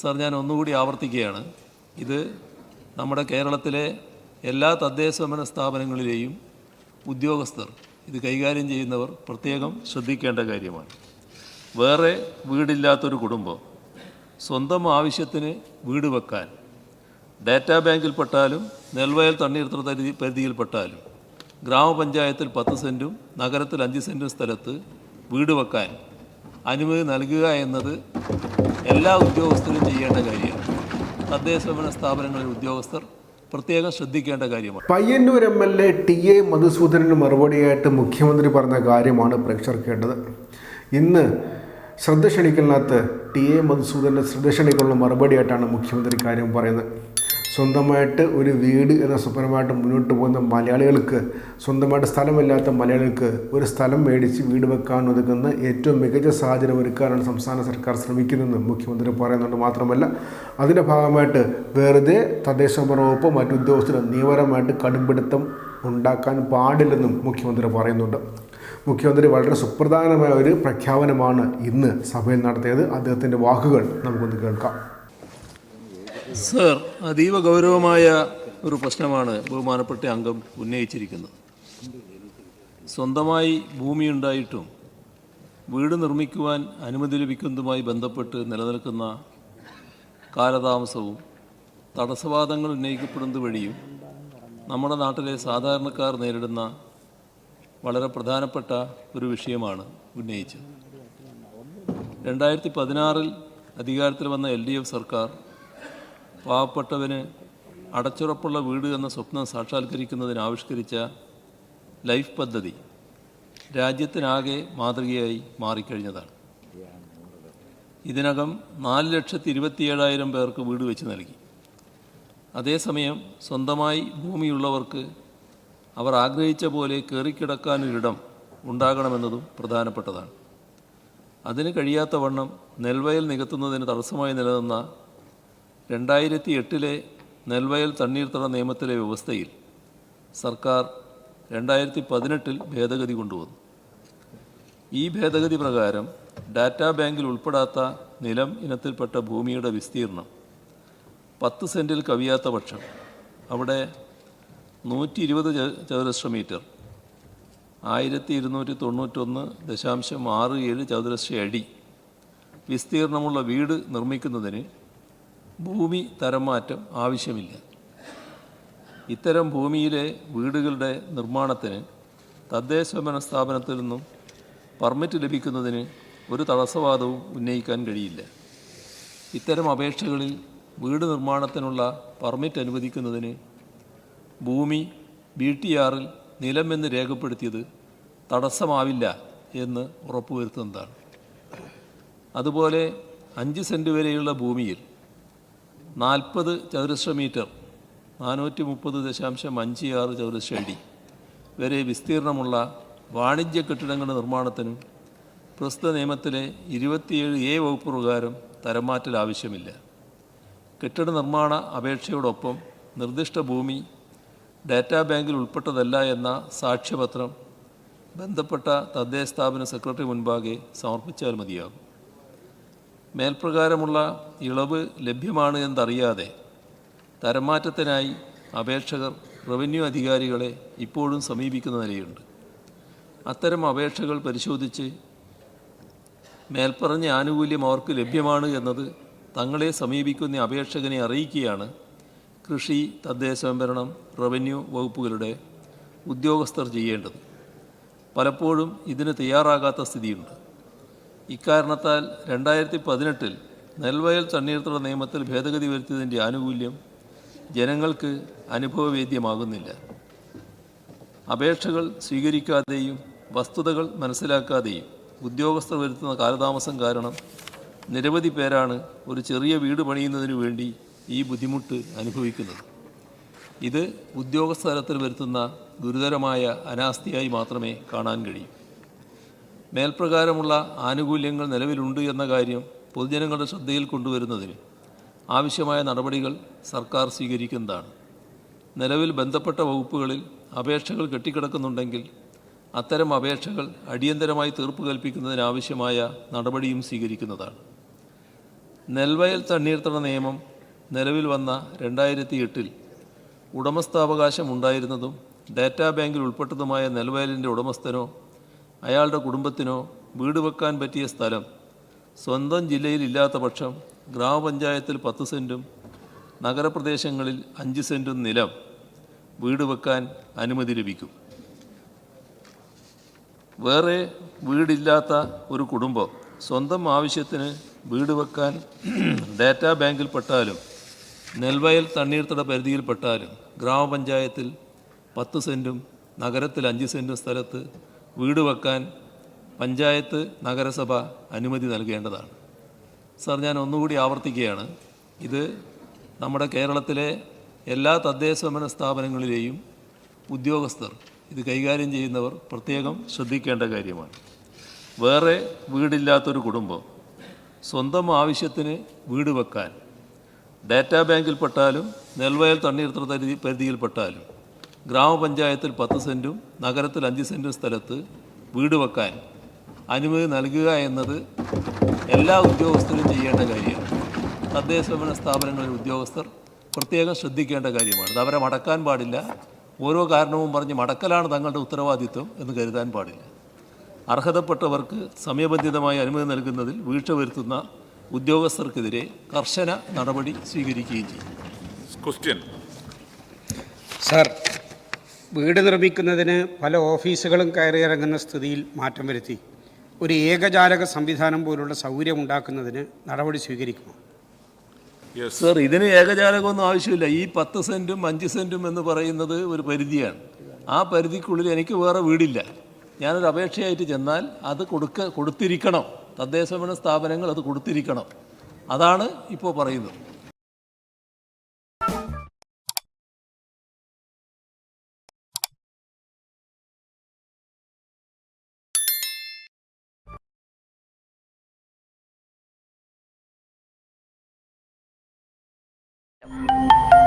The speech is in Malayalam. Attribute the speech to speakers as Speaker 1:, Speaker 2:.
Speaker 1: സാർ ഞാൻ ഒന്നുകൂടി ആവർത്തിക്കുകയാണ്. ഇത് നമ്മുടെ കേരളത്തിലെ എല്ലാ തദ്ദേശ സമന സ്ഥാപനങ്ങളിലെയും ഉദ്യോഗസ്ഥർ ഇത് കൈകാര്യം ചെയ്യുന്നവർ പ്രത്യേകം ശ്രദ്ധിക്കേണ്ട കാര്യമാണ്. വേറെ വീടില്ലാത്തൊരു കുടുംബം സ്വന്തം ആവശ്യത്തിന് വീട് വെക്കാൻ ഡാറ്റാ ബാങ്കിൽപ്പെട്ടാലും നെൽവയൽ തണ്ണീർത്തട പരിധി പരിധിയിൽപ്പെട്ടാലും ഗ്രാമപഞ്ചായത്തിൽ പത്ത് സെന്റും നഗരത്തിൽ അഞ്ച് സെന്റും സ്ഥലത്ത് വീട് വെക്കാൻ അനുമതി നൽകുക എന്നത് എല്ലാ ഉദ്യോഗസ്ഥരും ചെയ്യേണ്ട കാര്യമാണ് തദ്ദേശ ഭരണ സ്ഥാപനങ്ങളിലെ ഉദ്യോഗസ്ഥർ പ്രത്യേകം ശ്രദ്ധിക്കേണ്ട കാര്യമാണ്.
Speaker 2: Payyanur M L A T A Madhusoodanan മറുപടിയായിട്ട് മുഖ്യമന്ത്രി പറഞ്ഞ കാര്യമാണ് പ്രേക്ഷകർ കേട്ടത് ഇന്ന് ശ്രദ്ധ ക്ഷണിക്കലിനകത്ത് ടി എ മധുസൂദന്റെ ശ്രദ്ധ ക്ഷണിക്കുള്ള മറുപടിയായിട്ടാണ് മുഖ്യമന്ത്രി കാര്യം പറയുന്നത്. സ്വന്തമായിട്ട് ഒരു വീട് എന്ന സ്വപ്നമായിട്ട് മുന്നോട്ട് പോകുന്ന മലയാളികൾക്ക് സ്വന്തമായിട്ട് സ്ഥലമില്ലാത്ത മലയാളികൾക്ക് ഒരു സ്ഥലം മേടിച്ച് വീട് വെക്കാൻ ഒതുക്കുന്ന ഏറ്റവും മികച്ച സാഹചര്യം ഒരുക്കാനാണ് സംസ്ഥാന സർക്കാർ ശ്രമിക്കുന്നതെന്ന് മുഖ്യമന്ത്രി പറയുന്നുണ്ട് മാത്രമല്ല അതിന്റെ ഭാഗമായിട്ട് വെറുതെ തദ്ദേശ ഭരണ വകുപ്പ് മറ്റു ഉദ്യോഗസ്ഥരും നിയമപരമായിട്ട് കടുംപിടുത്തം ഉണ്ടാക്കാൻ പാടില്ലെന്നും മുഖ്യമന്ത്രി പറയുന്നുണ്ട്. മുഖ്യമന്ത്രി വളരെ സുപ്രധാനമായ ഒരു പ്രഖ്യാപനമാണ് ഇന്ന് സഭയിൽ നടത്തിയത്. അദ്ദേഹത്തിന്റെ വാക്കുകൾ നമുക്കൊന്ന് കേൾക്കാം.
Speaker 1: സർ അതീവ ഗൗരവമായ ഒരു പ്രശ്നമാണ് ബഹുമാനപ്പെട്ട അംഗം ഉന്നയിച്ചിരിക്കുന്നത്. സ്വന്തമായി ഭൂമി ഉണ്ടായിട്ടും വീട് നിർമ്മിക്കുവാൻ അനുമതി ലഭിക്കുന്നതുമായി ബന്ധപ്പെട്ട് നിലനിൽക്കുന്ന കാലതാമസവും തടസ്സവാദങ്ങൾ ഉന്നയിക്കപ്പെടുന്നത് വഴിയും നമ്മുടെ നാട്ടിലെ സാധാരണക്കാർ നേരിടുന്ന വളരെ പ്രധാനപ്പെട്ട ഒരു വിഷയമാണ് ഉന്നയിച്ചത്. രണ്ടായിരത്തി പതിനാറിൽ അധികാരത്തിൽ വന്ന എൽ ഡി എഫ് സർക്കാർ പാവപ്പെട്ടവന് അടച്ചുറപ്പുള്ള വീട് എന്ന സ്വപ്നം സാക്ഷാത്കരിക്കുന്നതിന് ആവിഷ്കരിച്ച ലൈഫ് പദ്ധതി രാജ്യത്തിനാകെ മാതൃകയായി മാറിക്കഴിഞ്ഞതാണ്. ഇതിനകം നാല് ലക്ഷത്തി ഇരുപത്തിയേഴായിരം പേർക്ക് വീട് വെച്ച് നൽകി. അതേസമയം സ്വന്തമായി ഭൂമിയുള്ളവർക്ക് അവർ ആഗ്രഹിച്ച പോലെ കയറിക്കിടക്കാനൊരിടം ഉണ്ടാകണമെന്നതും പ്രധാനപ്പെട്ടതാണ്. അതിന് കഴിയാത്ത വണ്ണം നെൽവയൽ നികത്തുന്നതിന് തടസ്സമായി നിലനിന്ന രണ്ടായിരത്തി എട്ടിലെ നെൽവയൽ തണ്ണീർത്തട നിയമത്തിലെ വ്യവസ്ഥയിൽ സർക്കാർ രണ്ടായിരത്തി പതിനെട്ടിൽ ഭേദഗതി കൊണ്ടുവന്നു. ഈ ഭേദഗതി പ്രകാരം ഡാറ്റാ ബാങ്കിൽ ഉൾപ്പെടാത്ത നിലം ഇനത്തിൽപ്പെട്ട ഭൂമിയുടെ വിസ്തീർണം പത്ത് സെന്റിൽ കവിയാത്ത പക്ഷം. അവിടെ നൂറ്റി ഇരുപത് ചതുരശ്ര മീറ്റർ. ആയിരത്തി ഇരുന്നൂറ്റി തൊണ്ണൂറ്റൊന്ന് ദശാംശം ആറ് ഏഴ് ചതുരശ്ര അടി വിസ്തീർണമുള്ള വീട് നിർമ്മിക്കുന്നതിന് ഭൂമി തരം മാറ്റം ആവശ്യമില്ല. ഇത്തരം ഭൂമിയിലെ വീടുകളുടെ നിർമ്മാണത്തിന് തദ്ദേശഭരണ സ്ഥാപനത്തിൽ നിന്നും പെർമിറ്റ് ലഭിക്കുന്നതിന് ഒരു തടസ്സവാദവും ഉന്നയിക്കാൻ കഴിയില്ല. ഇത്തരം അപേക്ഷകളിൽ വീട് നിർമ്മാണത്തിനുള്ള പെർമിറ്റ് അനുവദിക്കുന്നതിന് ഭൂമി ബി ടി ആറിൽ നിലമെന്ന് രേഖപ്പെടുത്തിയത് തടസ്സമാവില്ല എന്ന് ഉറപ്പുവരുത്തുന്നതാണ്. അതുപോലെ അഞ്ച് സെന്റ് വരെയുള്ള ഭൂമിയിൽ നാൽപ്പത് ചതുരശ്ര മീറ്റർ നാനൂറ്റി മുപ്പത് ദശാംശം അഞ്ച് ആറ് ചതുരശ്ര അടി. വരെ വിസ്തീർണമുള്ള വാണിജ്യ കെട്ടിടങ്ങളുടെ നിർമ്മാണത്തിനും പ്രസ്തുത നിയമത്തിലെ ഇരുപത്തിയേഴ് എ വകുപ്പ് പ്രകാരം തരംമാറ്റൽ ആവശ്യമില്ല. കെട്ടിട നിർമ്മാണ അപേക്ഷയോടൊപ്പം നിർദ്ദിഷ്ട ഭൂമി ഡാറ്റാ ബാങ്കിൽ ഉൾപ്പെട്ടതല്ല എന്ന സാക്ഷ്യപത്രം ബന്ധപ്പെട്ട തദ്ദേശ സ്ഥാപന സെക്രട്ടറി മുൻപാകെ സമർപ്പിച്ചാൽ മതിയാകും. മേൽപ്രകാരമുള്ള ഇളവ് ലഭ്യമാണ് എന്നറിയാതെ തരംമാറ്റത്തിനായി അപേക്ഷകർ റവന്യൂ അധികാരികളെ ഇപ്പോഴും സമീപിക്കുന്ന നിലയുണ്ട്. അത്തരം അപേക്ഷകൾ പരിശോധിച്ച് മേൽപ്പറഞ്ഞ ആനുകൂല്യം അവർക്ക് ലഭ്യമാണ് എന്നത് തങ്ങളെ സമീപിക്കുന്ന അപേക്ഷകനെ അറിയിക്കുകയാണ് കൃഷി തദ്ദേശ സംഭരണം റവന്യൂ വകുപ്പുകളുടെ ഉദ്യോഗസ്ഥർ ചെയ്യേണ്ടത്. പലപ്പോഴും ഇതിന് തയ്യാറാകാത്ത സ്ഥിതിയുണ്ട്. ഇക്കാരണത്താൽ രണ്ടായിരത്തി പതിനെട്ടിൽ നെൽവയൽ തണ്ണീർത്തട നിയമത്തിൽ ഭേദഗതി വരുത്തിയതിന്റെ ആനുകൂല്യം ജനങ്ങൾക്ക് അനുഭവവേദ്യമാകുന്നില്ല. അപേക്ഷകൾ സ്വീകരിക്കാതെയും വസ്തുതകൾ മനസ്സിലാക്കാതെയും ഉദ്യോഗസ്ഥർ വരുത്തുന്ന കാലതാമസം കാരണം നിരവധി പേരാണ് ഒരു ചെറിയ വീട് പണിയുന്നതിനു വേണ്ടി ഈ ബുദ്ധിമുട്ട് അനുഭവിക്കുന്നത്. ഇത് ഉദ്യോഗസ്ഥ തലത്തിൽ വരുത്തുന്ന ഗുരുതരമായ അനാസ്ഥയായി മാത്രമേ കാണാൻ കഴിയൂ. മേൽപ്രകാരമുള്ള ആനുകൂല്യങ്ങൾ നിലവിലുണ്ട് എന്ന കാര്യം പൊതുജനങ്ങളുടെ ശ്രദ്ധയിൽ കൊണ്ടുവരുന്നതിന് ആവശ്യമായ നടപടികൾ സർക്കാർ സ്വീകരിക്കുന്നതാണ്. നിലവിൽ ബന്ധപ്പെട്ട വകുപ്പുകളിൽ അപേക്ഷകൾ കെട്ടിക്കിടക്കുന്നുണ്ടെങ്കിൽ അത്തരം അപേക്ഷകൾ അടിയന്തരമായി തീർപ്പ് കൽപ്പിക്കുന്നതിനാവശ്യമായ നടപടിയും സ്വീകരിക്കുന്നതാണ്. നെൽവയൽ തണ്ണീർത്തട നിയമം നിലവിൽ വന്ന രണ്ടായിരത്തി എട്ടിൽ ഉടമസ്ഥാവകാശം ഉണ്ടായിരുന്നതും ഡാറ്റാ ബാങ്കിൽ ഉൾപ്പെട്ടതുമായ നെൽവയലിന്റെ ഉടമസ്ഥനോ അയാളുടെ കുടുംബത്തിനോ വീട് വെക്കാൻ പറ്റിയ സ്ഥലം സ്വന്തം ജില്ലയിൽ ഇല്ലാത്ത പക്ഷം ഗ്രാമപഞ്ചായത്തിൽ പത്ത് സെന്റും നഗരപ്രദേശങ്ങളിൽ അഞ്ച് സെന്റും നിലം വീട് വെക്കാൻ അനുമതി ലഭിക്കും. വേറെ വീടില്ലാത്ത ഒരു കുടുംബം സ്വന്തം ആവശ്യത്തിന് വീട് വെക്കാൻ ഡാറ്റാ ബാങ്കിൽപ്പെട്ടാലും നെൽവയൽ തണ്ണീർത്തട പരിധിയിൽപ്പെട്ടാലും ഗ്രാമപഞ്ചായത്തിൽ പത്ത് സെന്റും നഗരത്തിൽ അഞ്ച് സെന്റും സ്ഥലത്ത് വീട് വെക്കാൻ പഞ്ചായത്ത് നഗരസഭ അനുമതി നൽകേണ്ടതാണ്. സാർ ഞാൻ ഒന്നുകൂടി ആവർത്തിക്കുകയാണ്. ഇത് നമ്മുടെ കേരളത്തിലെ എല്ലാ തദ്ദേശ തദ്ദേശഭരണ സ്ഥാപനങ്ങളിലെയും ഉദ്യോഗസ്ഥർ ഇത് കൈകാര്യം ചെയ്യുന്നവർ പ്രത്യേകം ശ്രദ്ധിക്കേണ്ട കാര്യമാണ്. വേറെ വീടില്ലാത്തൊരു കുടുംബം സ്വന്തം ആവശ്യത്തിന് വീട് വെക്കാൻ ഡാറ്റാ ബാങ്കിൽപ്പെട്ടാലും നെൽവയൽ തണ്ണീർത്തട പരിധി പരിധിയിൽപ്പെട്ടാലും ഗ്രാമപഞ്ചായത്തിൽ പത്ത് സെന്റും നഗരത്തിൽ അഞ്ച് സെന്റും സ്ഥലത്ത് വീട് വെക്കാൻ അനുമതി നൽകുക എന്നത് എല്ലാ ഉദ്യോഗസ്ഥരും ചെയ്യേണ്ട കാര്യമാണ്. തദ്ദേശഭരണ സ്ഥാപനങ്ങളിൽ ഉദ്യോഗസ്ഥർ പ്രത്യേകം ശ്രദ്ധിക്കേണ്ട കാര്യമാണ്. അത് അവരെ മടക്കാൻ പാടില്ല. ഓരോ കാരണവും പറഞ്ഞ് മടക്കലാണ് തങ്ങളുടെ ഉത്തരവാദിത്വം എന്ന് കരുതാൻ പാടില്ല. അർഹതപ്പെട്ടവർക്ക് സമയബന്ധിതമായി അനുമതി നൽകുന്നതിൽ വീഴ്ച വരുത്തുന്ന ഉദ്യോഗസ്ഥർക്കെതിരെ കർശന നടപടി സ്വീകരിക്കുകയും ചെയ്യും.
Speaker 3: ക്വസ്റ്റ്യൻ
Speaker 4: സാർ വീട് നിർമ്മിക്കുന്നതിന് പല ഓഫീസുകളും കയറിയിറങ്ങുന്ന സ്ഥിതിയിൽ മാറ്റം വരുത്തി. ഒരു ഏകജാലക സംവിധാനം പോലുള്ള സൗകര്യം ഉണ്ടാക്കുന്നതിന് നടപടി സ്വീകരിക്കുമോ?
Speaker 3: യെസ്
Speaker 1: സർ ഇതിന് ഏകജാലകമൊന്നും ആവശ്യമില്ല. ഈ പത്ത് സെന്റും അഞ്ച് സെന്റും എന്ന് പറയുന്നത് ഒരു പരിധിയാണ്. ആ പരിധിക്കുള്ളിൽ എനിക്ക് വേറെ വീടില്ല. ഞാനൊരു അപേക്ഷയായിട്ട് ചെന്നാൽ അത് കൊടുക്ക കൊടുത്തിരിക്കണം. തദ്ദേശഭരണ സ്ഥാപനങ്ങൾ അത് കൊടുത്തിരിക്കണം. അതാണ് ഇപ്പോൾ പറയുന്നത്. Música